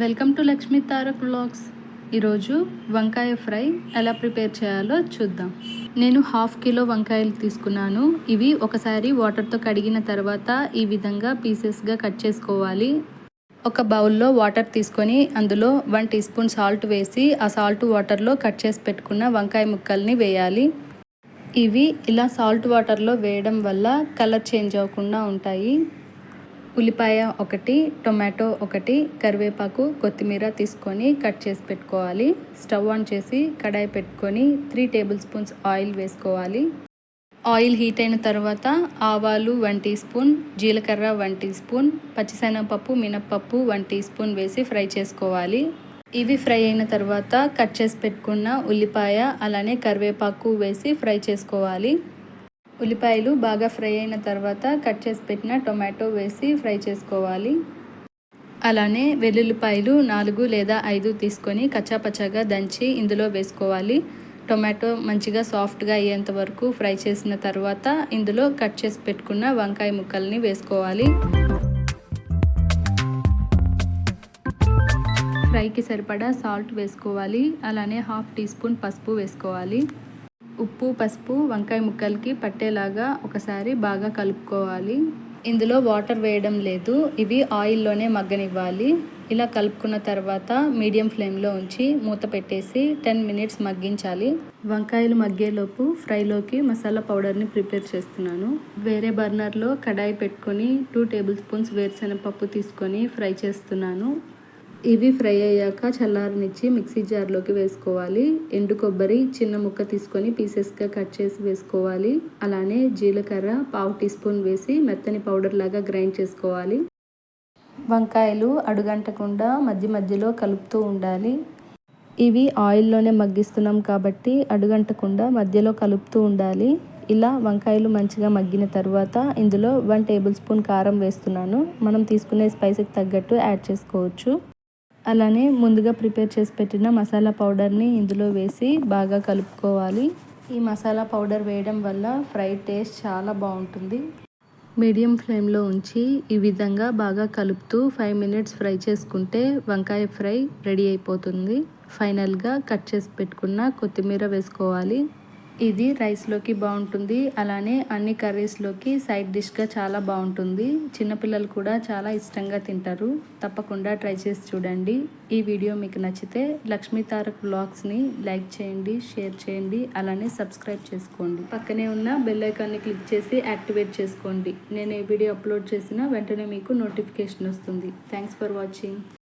Welcome to Lakshmi Tarak blogs ఈరోజు వంకాయ fry ఎలా ప్రిపేర్ చేయాలో చూద్దాం. నేను హాఫ్ కిలో వంకాయలు తీసుకున్నాను. ఇవి ఒకసారి వాటర్తో కడిగిన తర్వాత ఈ విధంగా పీసెస్గా కట్ చేసుకోవాలి. ఒక బౌల్లో వాటర్ తీసుకొని అందులో వన్ టీ స్పూన్ సాల్ట్ వేసి ఆ సాల్ట్ వాటర్లో కట్ చేసి పెట్టుకున్న వంకాయ ముక్కల్ని వేయాలి. ఇవి ఇలా సాల్ట్ వాటర్లో వేయడం వల్ల కలర్ చేంజ్ అవ్వకుండా ఉంటాయి. ఉల్లిపాయ ఒకటి టొమాటో ఒకటి కరివేపాకు కొత్తిమీర తీసుకొని కట్ చేసి పెట్టుకోవాలి. స్టవ్ ఆన్ చేసి కడాయి పెట్టుకొని త్రీ టేబుల్ స్పూన్స్ ఆయిల్ వేసుకోవాలి. ఆయిల్ హీట్ అయిన తర్వాత ఆవాలు వన్ టీ స్పూన్ జీలకర్ర వన్ టీ స్పూన్ పచ్చిశనగపప్పు మినప్పప్పు వన్ టీ స్పూన్ వేసి ఫ్రై చేసుకోవాలి. ఇవి ఫ్రై అయిన తర్వాత కట్ చేసి పెట్టుకున్న ఉల్లిపాయ అలానే కరివేపాకు వేసి ఫ్రై చేసుకోవాలి. ఉల్లిపాయలు బాగా ఫ్రై అయిన తర్వాత కట్ చేసి పెట్టిన టొమాటో వేసి ఫ్రై చేసుకోవాలి. అలానే వెల్లుల్లిపాయలు నాలుగు లేదా ఐదు తీసుకొని కచ్చాపచ్చాగా దంచి ఇందులో వేసుకోవాలి. టొమాటో మంచిగా సాఫ్ట్గా అయ్యేంత వరకు ఫ్రై చేసిన తర్వాత ఇందులో కట్ చేసి పెట్టుకున్న వంకాయ ముక్కల్ని వేసుకోవాలి. ఫ్రైకి సరిపడా సాల్ట్ వేసుకోవాలి. అలానే హాఫ్ టీ స్పూన్ పసుపు వేసుకోవాలి. ఉప్పు పసుపు వంకాయ ముక్కలకి పట్టేలాగా ఒకసారి బాగా కలుపుకోవాలి. ఇందులో వాటర్ వేయడం లేదు. ఇవి ఆయిల్లోనే మగ్గనివ్వాలి. ఇలా కలుపుకున్న తర్వాత మీడియం ఫ్లేమ్లో ఉంచి మూత పెట్టేసి టెన్ మినిట్స్ మగ్గించాలి. వంకాయలు మగ్గేలోపు ఫ్రైలోకి మసాలా పౌడర్ని ప్రిపేర్ చేస్తున్నాను. వేరే బర్నర్లో కడాయి పెట్టుకొని టూ టేబుల్ స్పూన్స్ వేరుశనగపప్పు తీసుకొని ఫ్రై చేస్తున్నాను. ఇవి ఫ్రై అయ్యాక చల్లారనిచ్చి మిక్సీ జార్లోకి వేసుకోవాలి. ఎండు కొబ్బరి చిన్న ముక్క తీసుకొని పీసెస్గా కట్ చేసి వేసుకోవాలి. అలానే జీలకర్ర పావు టీ స్పూన్ వేసి మెత్తని పౌడర్ లాగా గ్రైండ్ చేసుకోవాలి. వంకాయలు అడుగంటకుండా మధ్య మధ్యలో కలుపుతూ ఉండాలి. ఇవి ఆయిల్లోనే మగ్గిస్తున్నాం కాబట్టి అడుగంటకుండా మధ్యలో కలుపుతూ ఉండాలి. ఇలా వంకాయలు మంచిగా మగ్గిన తర్వాత ఇందులో వన్ టేబుల్ స్పూన్ కారం వేస్తున్నాను. మనం తీసుకునే స్పైసీకి తగ్గట్టు యాడ్ చేసుకోవచ్చు. అలానే ముందుగా ప్రిపేర్ చేసి పెట్టిన మసాలా పౌడర్ని ఇందులో వేసి బాగా కలుపుకోవాలి. ఈ మసాలా పౌడర్ వేయడం వల్ల ఫ్రై టేస్ట్ చాలా బాగుంటుంది. మీడియం ఫ్లేమ్లో ఉంచి ఈ విధంగా బాగా కలుపుతూ ఫైవ్ మినిట్స్ ఫ్రై చేసుకుంటే వంకాయ ఫ్రై రెడీ అయిపోతుంది. ఫైనల్గా కట్ చేసి పెట్టుకున్న కొత్తిమీర వేసుకోవాలి. ఇది రైస్లోకి బాగుంటుంది. అలానే అన్ని కర్రీస్లోకి సైడ్ డిష్గా చాలా బాగుంటుంది. చిన్నపిల్లలు కూడా చాలా ఇష్టంగా తింటారు. తప్పకుండా ట్రై చేసి చూడండి. ఈ వీడియో మీకు నచ్చితే లక్ష్మీ తారక్ బ్లాగ్స్ని లైక్ చేయండి షేర్ చేయండి అలానే సబ్స్క్రైబ్ చేసుకోండి. పక్కనే ఉన్న బెల్ ఐకాన్ని క్లిక్ చేసి యాక్టివేట్ చేసుకోండి. నేను ఏ వీడియో అప్లోడ్ చేసినా వెంటనే మీకు నోటిఫికేషన్ వస్తుంది. Thanks for watching